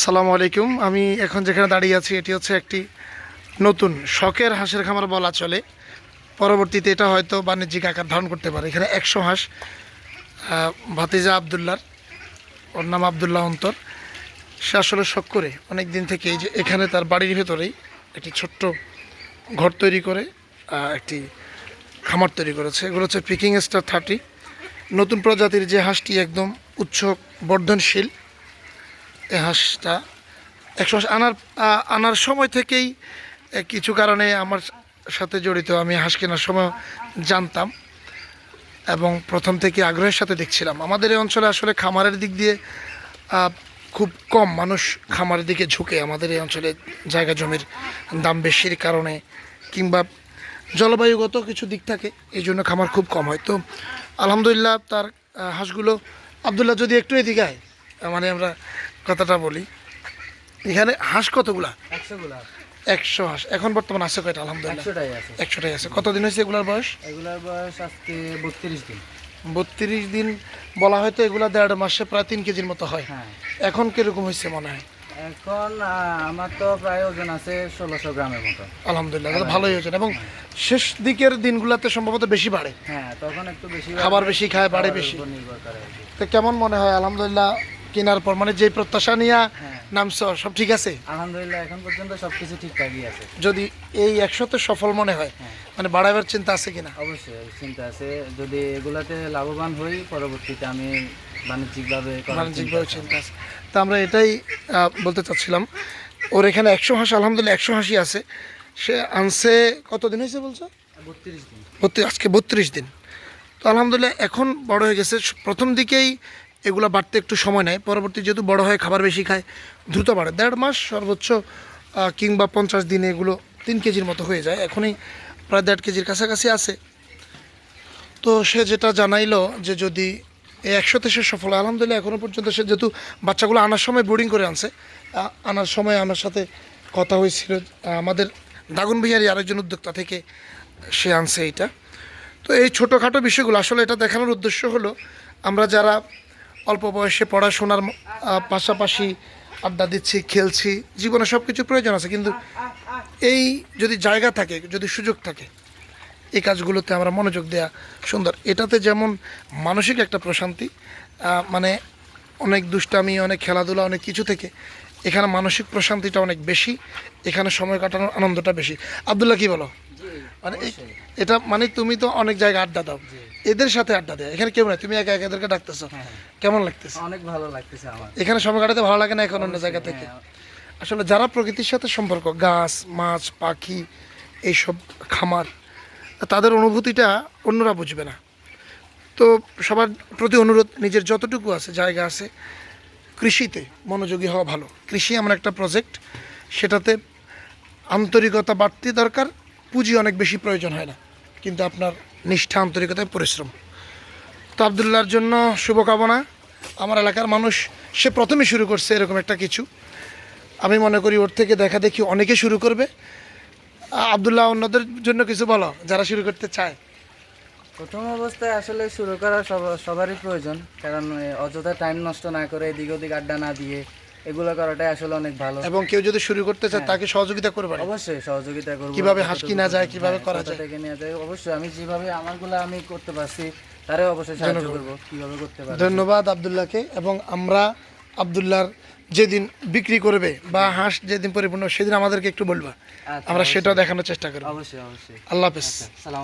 আসসালামু আলাইকুম। আমি এখন যেখানে দাঁড়িয়ে আছি, এটি হচ্ছে একটি নতুন শখের হাঁসের খামার বলা চলে। পরবর্তীতে এটা হয়তো বাণিজ্যিক আকার ধারণ করতে পারে। এখানে একশো হাঁস ভাতিজা আবদুল্লার, ওর নাম আবদুল্লাহ অন্তর। সে আসলে শখ করে অনেক দিন থেকে এই যে এখানে তার বাড়ির ভেতরেই একটি ছোট্ট ঘর তৈরি করে একটি খামার তৈরি করেছে। এগুলো হচ্ছে পিকিং স্টার থার্টি নতুন প্রজাতির যে হাঁসটি একদম উচ্চ বর্ধনশীল এই হাঁসটা। একশো আনার আনার সময় থেকেই কিছু কারণে আমার সাথে জড়িত, আমি হাঁস কেনার সময় জানতাম এবং প্রথম থেকে আগ্রহের সাথে দেখছিলাম। আমাদের এই অঞ্চলে আসলে খামারের দিক দিয়ে খুব কম মানুষ খামারের দিকে ঝুঁকে। আমাদের এই অঞ্চলে জায়গা জমির দাম বেশির কারণে কিংবা জলবায়ুগত কিছু দিক থাকে, এই জন্য খামার খুব কম হয়। তো আলহামদুলিল্লাহ তার হাঁসগুলো, আবদুল্লাহ যদি একটু এদিকে আয় মানে আমরা কথাটা বলি। এখানে হাঁস কতগুলা? একশো হাঁস। এখন বর্তমান আছে কয়টা? আলহামদুলিল্লাহ। একশোটাই আছে। কতদিন হয়েছে এগুলার বয়স? এগুলার বয়স আজকে বত্রিশ দিন। বত্রিশ দিন বলা হয়তো এগুলা দেড় মাসে প্রায় তিন কেজির মতো হয়। হ্যাঁ। এখন কীরকম হয়েছে মনে হয়? এখন আমার তো প্রায় ওজন আছে ষোলোশো গ্রামের মতো। আলহামদুলিল্লাহ তাহলে ভালোই হয়েছে। এবং শেষ দিকের দিনগুলোতে সম্ভবত বেশি বাড়ে। হ্যাঁ তখন একটু বেশি খাবার বেশি খায় বাড়ে বেশি। তো কেমন মনে হয়? আলহামদুলিল্লাহ কেনার পর মানে যে প্রত্যাশা নিয়ে হ্যাঁ। নামছ সব ঠিক আছে? আলহামদুলিল্লাহ এখন পর্যন্ত সবকিছু ঠিকঠাকই আছে। যদি এই একশোতে সফল মনে হয় হ্যাঁ। মানে বাড়াবার চিন্তা আছে কিনা? অবশ্যই চিন্তা আছে। যদি এগুলাতে লাভবান হই পরবর্তীতে আমি বাণিজ্যিকভাবে বাণিজ্যিকভাবে চিন্তা আছে। তা আমরা এটাই বলতে চাচ্ছিলাম। ওর এখানে একশো হাঁস আলহামদুলিল্লাহ একশো হাঁসই আছে। সে আনছে কতদিন হয়েছে বলছো? বত্রিশ দিন। বত্রিশ আজকে বত্রিশ দিন। তো আলহামদুলিল্লাহ এখন বড় হয়ে গেছে। প্রথম দিকেই এগুলো বাড়তে একটু সময় নেয়। পরবর্তী যেহেতু বড় হয় খাবার বেশি খায়, দ্রুত বাড়ে। দেড় মাস সর্বোচ্চ কিংবা পঞ্চাশ দিনে এগুলো তিন কেজির মতো হয়ে যায়। এখনই প্রায় দেড় কেজির কাছাকাছি আছে। তো সে যেটা জানাইলো যে যদি এই একশোতে সে সফল, আলহামদুলিল্লাহ এখনও পর্যন্ত সে যেহেতু বাচ্চাগুলো আনার সময় বোর্ডিং করে আনছে আনার সময় আমার সাথে কথা হয়েছিল, আমাদের দাগুন বিহারি আরেকজন উদ্যোক্তা থেকে সে আনছে এইটা। তো এই ছোটোখাটো বিষয়গুলো, আসলে এটা দেখানোর উদ্দেশ্য হলো, আমরা যারা অল্প বয়সে পড়াশোনার পাশাপাশি আড্ডা দিচ্ছি খেলছি জীবনে সব কিছু প্রয়োজন আছে। কিন্তু এই যদি জায়গা থাকে যদি সুযোগ থাকে এই কাজগুলোতে আমরা মনোযোগ দেওয়া সুন্দর। এটাতে যেমন মানসিক একটা প্রশান্তি মানে অনেক দুষ্টামি অনেক খেলাধুলা অনেক কিছু থেকে এখানে মানসিক প্রশান্তিটা অনেক বেশি এখানে সময় কাটানোর আনন্দটা বেশি। আবদুল্লাহ কি বলো? মানে এটা মানে তুমি তো অনেক জায়গায় আড্ডা দাও। এদের সাথে আড্ডা দেয়। এখানে কেউ নাই তুমি একা একা এদেরকে ডাকতেছো। কেমন লাগতেছে? অনেক ভালো লাগতেছে আমার। এখানে সময় কাটাতে ভালো লাগে না এখন অন্য জায়গা থেকে? হ্যাঁ, আসলে যারা প্রকৃতির সাথে সম্পর্ক গাছ মাছ পাখি এইসব খামার তাদের অনুভূতিটা অন্যরা বুঝবে না। তো সবার প্রতি অনুরোধ নিজের যতটুকু আছে জায়গা আছে কৃষিতে মনোযোগী হওয়া ভালো। কৃষি এমন একটা প্রজেক্ট সেটাতে আন্তরিকতা বাড়তি দরকার পুঁজি অনেক বেশি প্রয়োজন হয় না। কিন্তু আপনার নিষ্ঠা, আন্তরিকতায় পরিশ্রম। তো আবদুল্লাহর জন্য শুভকামনা। আমার এলাকার মানুষ, সে প্রথমে শুরু করছে এরকম একটা কিছু। আমি মনে করি ওর থেকে দেখা দেখি অনেকে শুরু করবে। আবদুল্লাহ, অন্যদের জন্য কিছু বলো, যারা শুরু করতে চায়। প্রথম অবস্থায় আসলে শুরু করা সব- সবারই প্রয়োজন। কারণ অযথা টাইম নষ্ট না করে এদিক ওদিক আড্ডা না দিয়ে এগুলো করাটাই আসলে অনেক ভালো। এবং কেউ যদি শুরু করতে চায় তাকে সহযোগিতা করবে অবশ্যই সহযোগিতা করব। কীভাবে হাঁস কিনা যায় কীভাবে হ্যাঁ, করা যায়। থেকে নেওয়া যায় অবশ্যই আমি যেভাবে আমারগুলো আমি করতে পারছি তারাও অবশ্যই সাহায্য করব কীভাবে করতে পারব। ধন্যবাদ আবদুল্লাহকে এবং আমরা আবদুল্লাহর যেদিন বিক্রি করবে বা হাঁস যেদিন পরিপূর্ণ সেদিন আমাদেরকে একটু বলবা। আচ্ছা, আমরা সেটাও দেখানোর চেষ্টা করব। অবশ্যই অবশ্যই। আল্লাহ হাফেজ। সালাম